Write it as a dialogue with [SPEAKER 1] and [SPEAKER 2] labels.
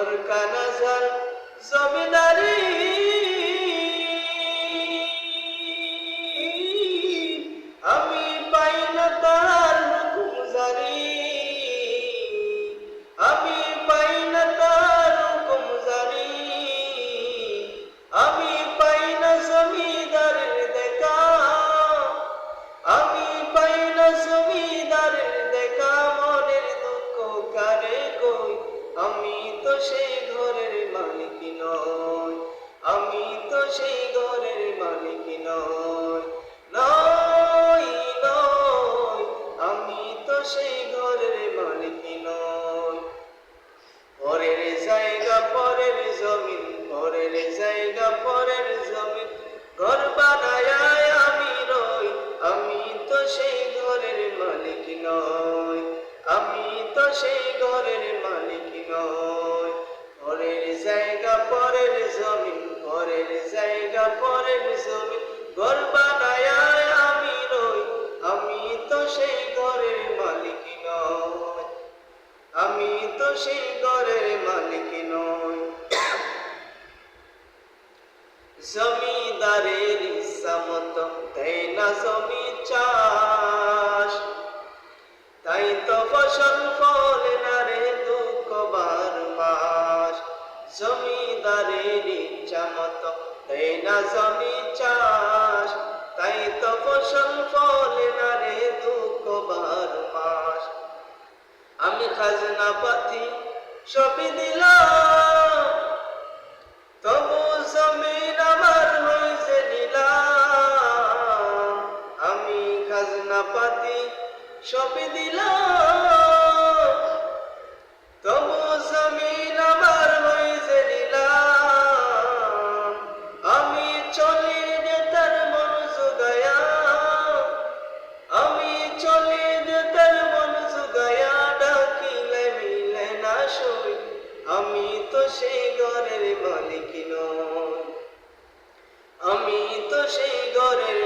[SPEAKER 1] সে ঘর কানাজার জমিদারি সেই ঘরের মালিক নই নই নই। আমি তো সেই ঘরের মালিক নই। পরের জায়গা, পরের জমিন, পরের জায়গা, পরের জমিন। ঘর বানায় আমি রই, আমি তো সেই ঘরের মালিক নই, আমি তো সেই ঘরের মালিক নই। সেই ঘরের মালিক নই। জমিদারের ইচ্ছা মতো দেয় না জমি চাষ। তাই তো ফসল ফলে না রে দুঃখ বার মাস। জমিদারের ইচ্ছা মতো না জমি চাষ। তাই তো ফসল ফলে খাজনা পাতি সবই দিল তবু জমিন আমার হয়েছে নিলাম। আমি খাজনা পাতি সবই দিলাম সেই ঘরের মালিক নয় আমি তো সেই ঘরের